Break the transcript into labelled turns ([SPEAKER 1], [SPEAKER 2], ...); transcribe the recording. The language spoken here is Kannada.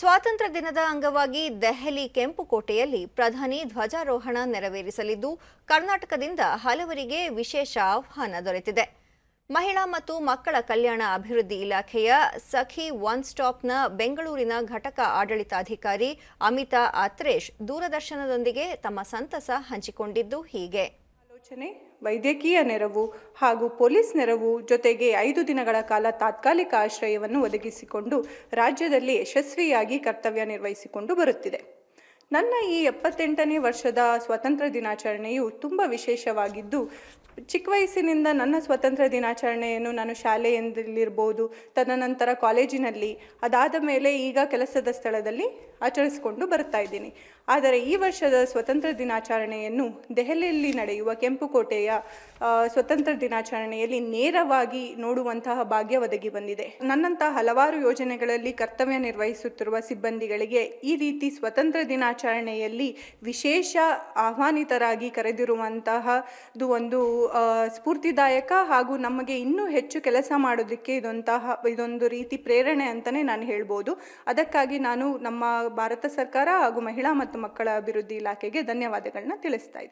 [SPEAKER 1] ಸ್ವಾತಂತ್ರ್ಯ ದಿನದ ಅಂಗವಾಗಿ ದೆಹಲಿ ಕೆಂಪುಕೋಟೆಯಲ್ಲಿ ಪ್ರಧಾನಿ ಧ್ವಜಾರೋಹಣ ನೆರವೇರಿಸಲಿದ್ದು, ಕರ್ನಾಟಕದಿಂದ ಹಲವರಿಗೆ ವಿಶೇಷ ಆಹ್ವಾನ ದೊರೆತಿದೆ. ಮಹಿಳಾ ಮತ್ತು ಮಕ್ಕಳ ಕಲ್ಯಾಣ ಅಭಿವೃದ್ಧಿ ಇಲಾಖೆಯ ಸಖಿ ಒನ್ ಸ್ಟಾಪ್ನ ಬೆಂಗಳೂರಿನ ಘಟಕ ಆಡಳಿತಾಧಿಕಾರಿ ಅಮಿತಾ ಅತ್ರೇಶ್ ದೂರದರ್ಶನದೊಂದಿಗೆ ತಮ್ಮ ಸಂತಸ ಹಂಚಿಕೊಂಡಿದ್ದು ಹೀಗೆ.
[SPEAKER 2] ಆಲೋಚನೆ, ವೈದ್ಯಕೀಯ ನೆರವು ಹಾಗೂ ಪೊಲೀಸ್ ನೆರವು ಜೊತೆಗೆ ಐದು ದಿನಗಳ ಕಾಲ ತಾತ್ಕಾಲಿಕ ಆಶ್ರಯವನ್ನು ಒದಗಿಸಿಕೊಂಡು ರಾಜ್ಯದಲ್ಲಿ ಯಶಸ್ವಿಯಾಗಿ ಕರ್ತವ್ಯ ನಿರ್ವಹಿಸಿಕೊಂಡು ಬರುತ್ತಿದೆ. ನನ್ನ ಈ ಎಪ್ಪತ್ತೆಂಟನೇ ವರ್ಷದ ಸ್ವಾತಂತ್ರ್ಯ ದಿನಾಚರಣೆಯು ತುಂಬ ವಿಶೇಷವಾಗಿದ್ದು, ಚಿಕ್ಕ ವಯಸ್ಸಿನಿಂದ ನನ್ನ ಸ್ವಾತಂತ್ರ್ಯ ದಿನಾಚರಣೆಯನ್ನು ನಾನು ಶಾಲೆಯಲ್ಲಿರ್ಬೋದು, ತದನಂತರ ಕಾಲೇಜಿನಲ್ಲಿ, ಅದಾದ ಮೇಲೆ ಈಗ ಕೆಲಸದ ಸ್ಥಳದಲ್ಲಿ ಆಚರಿಸಿಕೊಂಡು ಬರ್ತಾ ಇದ್ದೀನಿ. ಆದರೆ ಈ ವರ್ಷದ ಸ್ವತಂತ್ರ ದಿನಾಚರಣೆಯನ್ನು ದೆಹಲಿಯಲ್ಲಿ ನಡೆಯುವ ಕೆಂಪುಕೋಟೆಯ ಸ್ವತಂತ್ರ ದಿನಾಚರಣೆಯಲ್ಲಿ ನೇರವಾಗಿ ನೋಡುವಂತಹ ಭಾಗ್ಯ ಒದಗಿ ಬಂದಿದೆ. ನನ್ನಂತಹ ಹಲವಾರು ಯೋಜನೆಗಳಲ್ಲಿ ಕರ್ತವ್ಯ ನಿರ್ವಹಿಸುತ್ತಿರುವ ಸಿಬ್ಬಂದಿಗಳಿಗೆ ಈ ರೀತಿ ಸ್ವತಂತ್ರ ದಿನಾಚರಣೆಯಲ್ಲಿ ವಿಶೇಷ ಆಹ್ವಾನಿತರಾಗಿ ಕರೆದಿರುವಂತಹದು ಒಂದು ಸ್ಫೂರ್ತಿದಾಯಕ ಹಾಗೂ ನಮಗೆ ಇನ್ನೂ ಹೆಚ್ಚು ಕೆಲಸ ಮಾಡೋದಕ್ಕೆ ಇದೊಂತಹ, ಇದೊಂದು ರೀತಿ ಪ್ರೇರಣೆ ಅಂತಲೇ ನಾನು ಹೇಳ್ಬೋದು. ಅದಕ್ಕಾಗಿ ನಾನು ನಮ್ಮ ಭಾರತ ಸರ್ಕಾರ ಹಾಗೂ ಮಹಿಳಾ ಮತ್ತು ಮಕ್ಕಳ ಅಭಿವೃದ್ಧಿ ಇಲಾಖೆಗೆ ಧನ್ಯವಾದಗಳನ್ನ ತಿಳಿಸ್ತಾ ಇದ್ದೀನಿ.